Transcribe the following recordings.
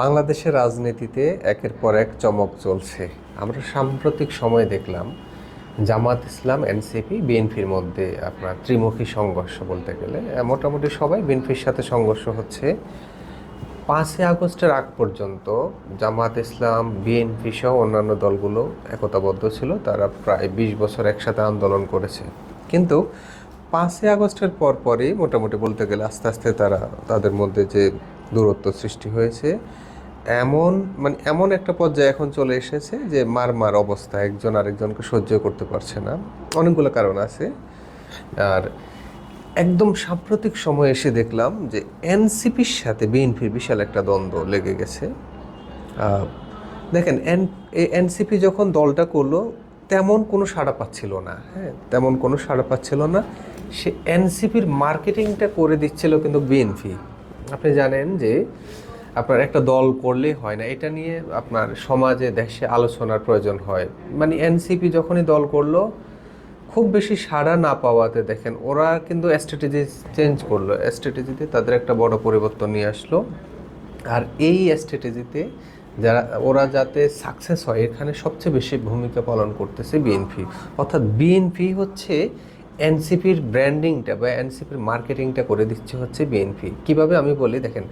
বাংলাদেশের রাজনীতিতে একের পর এক চমক চলছে। আমরা সাম্প্রতিক সময়ে দেখলাম, জামাত ইসলাম, এনসিপি, বিএনপির মধ্যে আপনার ত্রিমুখী সংঘর্ষ বলতে গেলে। মোটামুটি সবাই বিএনপির সাথে সংঘর্ষ হচ্ছে। পাঁচই আগস্টের আগ পর্যন্ত জামাত ইসলাম, বিএনপি সহ অন্যান্য দলগুলো একতাবদ্ধ ছিল। তারা প্রায় বিশ বছর একসাথে আন্দোলন করেছে। কিন্তু পাঁচই আগস্টের পর পরই মোটামুটি বলতে গেলে আস্তে আস্তে তারা তাদের মধ্যে যে দূরত্ব সৃষ্টি হয়েছে। এমন মানে এমন একটা পর্যায়ে এখন চলে এসেছে যে মার মার অবস্থা একজন আরেকজনকে সহ্য করতে পারছে না। অনেকগুলো কারণ আছে। আর একদম সাম্প্রতিক সময়ে এসে দেখলাম যে এনসিপির সাথে বিএনপির বিশাল একটা দ্বন্দ্ব লেগে গেছে। দেখেন, এন এনসিপি যখন দলটা করল, তেমন কোনো সাড়া পাচ্ছিল না হ্যাঁ? তেমন কোনো সাড়া পাচ্ছিল না। সে এনসিপির মার্কেটিংটা করে দিচ্ছিল কিন্তু বিএনপি। আপনি জানেন যে আপনার একটা দল করলেই হয় না। এটা নিয়ে আপনার সমাজে, দেশে আলোচনার প্রয়োজন হয়। মানে এনসিপি যখনই দল করল, খুব বেশি সাড়া না পাওয়াতে দেখেন, ওরা কিন্তু স্ট্র্যাটেজি চেঞ্জ করল। স্ট্র্যাটেজিতে তাদের একটা বড় পরিবর্তন নিয়ে আসলো। আর এই স্ট্র্যাটেজিতে যারা, ওরা যাতে সাকসেস হয়, এখানে সবচেয়ে বেশি ভূমিকা পালন করতেছে বিএনপি। অর্থাৎ বিএনপি হচ্ছে এনসিপির ব্র্যান্ডিংটা বা এনসিপির মার্কেটিংটা করে দিচ্ছে হচ্ছে বিএনপি। কীভাবে আমি বলি, দেখেন,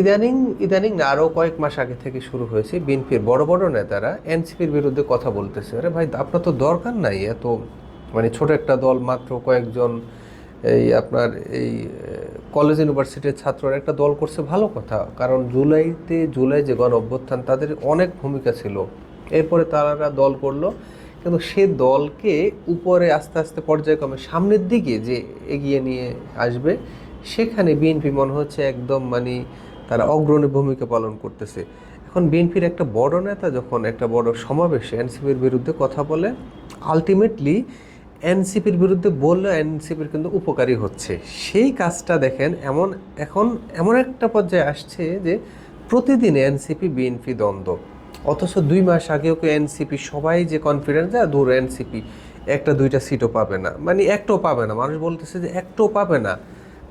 ইদানিং ইদানিং আরও কয়েক মাস আগে থেকে শুরু হয়েছে বিএনপির বড় বড় নেতারা এনসিপির বিরুদ্ধে কথা বলতেছে। আরে ভাই, আপনার তো দরকার নাই এত মানে ছোট একটা দল মাত্র কয়েকজন, এই আপনার এই কলেজ ইউনিভার্সিটির ছাত্ররা একটা দল করছে, ভালো কথা। কারণ জুলাইতে জুলাই যে গণ অভ্যুত্থান তাদের অনেক ভূমিকা ছিল। এরপরে তারা দল করল। কিন্তু সে দলকে উপরে আস্তে আস্তে পর্যায়ক্রমে সামনের দিকে যে এগিয়ে নিয়ে আসবে, সেখানে বিএনপি মনে হচ্ছে একদম মানে তারা অগ্রণী ভূমিকা পালন করতেছে। এখন বিএনপির একটা বড় নেতা যখন একটা বড় সমাবেশে এনসিপির বিরুদ্ধে কথা বলে আলটিমেটলি এনসিপির বিরুদ্ধে বললে এনসিপির কিন্তু উপকারী হচ্ছে। সেই কাজটা দেখেন এমন, এখন এমন একটা পর্যায়ে আসছে যে প্রতিদিন এনসিপি বিএনপি দ্বন্দ্ব। অথচ দুই মাস আগেও কেউ এনসিপি সবাই যে কনফিডেন্স যায় দূর এনসিপি একটা, দুইটা সিটও পাবে না। মানে একটাও পাবে না। মানুষ বলতেছে যে একটাও পাবে না।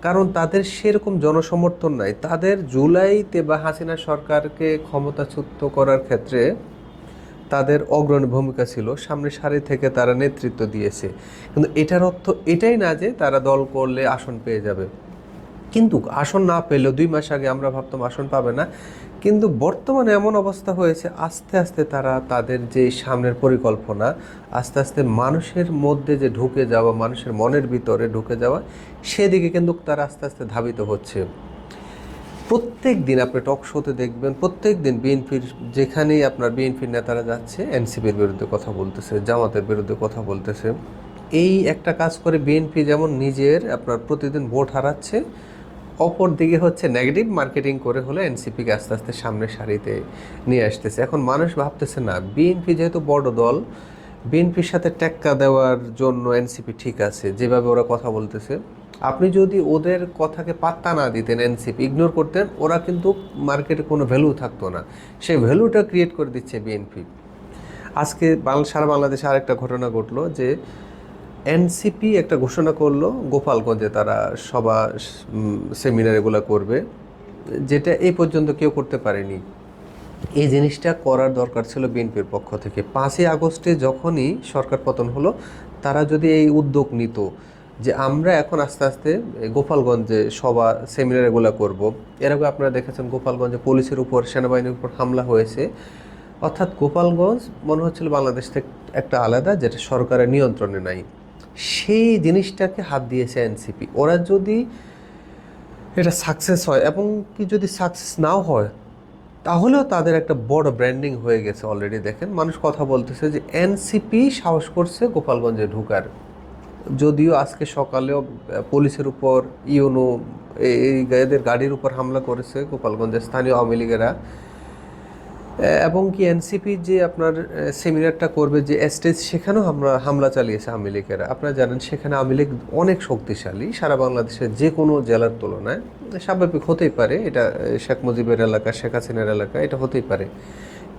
কারণ তাদের সেরকম জনসমর্থন নাই। তাদের জুলাইতে বা হাসিনা সরকারকে ক্ষমতাচ্যুত করার ক্ষেত্রে তাদের অগ্রণী ভূমিকা ছিল। সামনে সারি থেকে তারা নেতৃত্ব দিয়েছে। কিন্তু এটার অর্থ এটাই না যে তারা দল করলে আসন পেয়ে যাবে। কিন্তু আসন না পেলেও দুই মাস আগে আমরা ভাবতাম আসন পাবে না। কিন্তু বর্তমানে এমন অবস্থা হয়েছে, আস্তে আস্তে তারা তাদের যে সামনের পরিকল্পনা, আস্তে আস্তে মানুষের মধ্যে যে ঢুকে যাওয়া, মানুষের মনের ভিতরে ঢুকে যাওয়া, সেদিকে কিন্তু তারা আস্তে আস্তে ধাবিত হচ্ছে। প্রত্যেক দিন আপনি টক শোতে দেখবেন, প্রত্যেক দিন বিএনপির যেখানেই আপনার বিএনপির নেতারা যাচ্ছে, এনসিপির বিরুদ্ধে কথা বলতেছে, জামাতের বিরুদ্ধে কথা বলতেছে। এই একটা কাজ করে বিএনপি যেমন নিজের আপনার প্রতিদিন ভোট হারাচ্ছে অপর দিকে হচ্ছে নেগেটিভ মার্কেটিং করে হলে এনসিপিকে আস্তে আস্তে সামনে সারিতে নিয়ে আসতেছে। এখন মানুষ ভাবতেছে না বিএনপি যেহেতু বড় দল বিএনপির সাথে টেক্কা দেওয়ার জন্য এনসিপি ঠিক আছে, যেভাবে ওরা কথা বলতেছে। আপনি যদি ওদের কথাকে পাত্তা না দিতেন এনসিপি ইগনোর করতেন, ওরা কিন্তু মার্কেটে কোনো ভ্যালু থাকতো না। সেই ভ্যালুটা ক্রিয়েট করে দিচ্ছে বিএনপি আজকে সারা বাংলাদেশে আরেকটা ঘটনা ঘটলো যে এনসিপি একটা ঘোষণা করল, গোপালগঞ্জে তারা সভা সেমিনার এগুলো করবে, যেটা এই পর্যন্ত কেউ করতে পারেনি। এই জিনিসটা করার দরকার ছিল বিএনপির পক্ষ থেকে। পাঁচই আগস্টে যখনই সরকার পতন হলো, তারা যদি এই উদ্যোগ নিত যে আমরা এখন আস্তে আস্তে গোপালগঞ্জে সভা সেমিনার এগুলো করব। এর আগে আপনারা দেখেছেন গোপালগঞ্জে পুলিশের উপর, সেনাবাহিনীর উপর হামলা হয়েছে। অর্থাৎ গোপালগঞ্জ মনে হচ্ছিল বাংলাদেশ থেকে একটা আলাদা, যেটা সরকারের নিয়ন্ত্রণে নাই। সেই জিনিসটাকে হাত দিয়েছে এনসিপি ওরা যদি এটা সাকসেস হয় এবং কি যদি সাকসেস নাও হয়, তাহলেও তাদের একটা বড় ব্র্যান্ডিং হয়ে গেছে অলরেডি দেখেন, মানুষ কথা বলতেছে যে এনসিপি সাহস করছে গোপালগঞ্জে ঢুকার। যদিও আজকে সকালেও পুলিশের উপর, ইউনো এই এদের গাড়ির উপর হামলা করেছে গোপালগঞ্জের স্থানীয় আওয়ামী লীগেরা। এবং কি এনসিপি যে আপনার সেমিনারটা করবে যে স্টেজ সেখানেও হামলা হামলা চালিয়েছে আওয়ামী লীগেরা। আপনারা জানেন সেখানে আওয়ামী লীগ অনেক শক্তিশালী, সারা বাংলাদেশের যে কোনো জেলার তুলনায়। স্বাভাবিক হতেই পারে, এটা শেখ মুজিবের এলাকা, শেখ হাসিনার এলাকা, এটা হতেই পারে।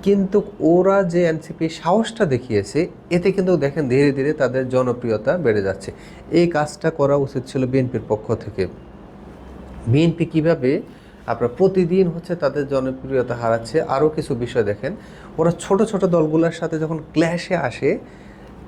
কিন্তু ওরা যে এনসিপি সাহসটা দেখিয়েছে, এতে কিন্তু দেখেন ধীরে ধীরে তাদের জনপ্রিয়তা বেড়ে যাচ্ছে। এই কাজটা করা উচিত ছিল বিএনপির পক্ষ থেকে। বিএনপি কীভাবে আপনার প্রতিদিন হচ্ছে তাদের জনপ্রিয়তা হারাচ্ছে। আরও কিছু বিষয় দেখেন। ওরা ছোট ছোট দলগুলোর সাথে যখন ক্ল্যাশে আসে,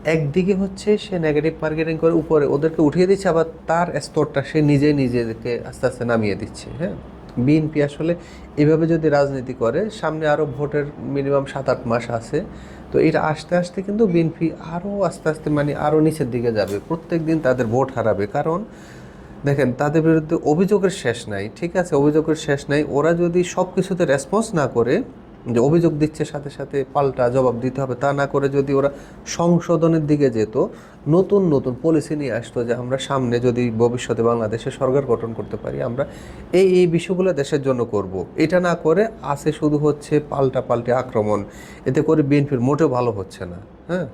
একদিকে হচ্ছে সে নেগেটিভ মার্কেটিং করে, উপরে ওদেরকে উঠিয়ে দিচ্ছে, আবার তার স্তরটা সে নিজে নিজেকে আস্তে আস্তে নামিয়ে দিচ্ছে হ্যাঁ? বিএনপি আসলে এভাবে যদি রাজনীতি করে, সামনে আরও ভোটের মিনিমাম সাত আট মাস আছে, তো এটা আস্তে আস্তে কিন্তু বিএনপি আরও আস্তে আস্তে মানে আরও নিচের দিকে যাবে। প্রত্যেক দিন তাদের ভোট হারাবে। কারণ দেখেন, তাদের বিরুদ্ধে অভিযোগের শেষ নাই, ঠিক আছে? অভিযোগের শেষ নাই। ওরা যদি সব কিছুতে রেসপন্স না করে, যে অভিযোগ দিচ্ছে, সাথে সাথে পাল্টা জবাব দিতে হবে, তা না করে যদি ওরা সংশোধনের দিকে যেত, নতুন নতুন পলিসি নিয়ে আসতো যে আমরা সামনে যদি ভবিষ্যতে বাংলাদেশে সরকার গঠন করতে পারি, আমরা এই এই বিষয়গুলো দেশের জন্য করব। এটা না করে আছে শুধু হচ্ছে পাল্টা পাল্টে আক্রমণ। এতে করে বিএনপির মোটেও ভালো হচ্ছে না হ্যাঁ?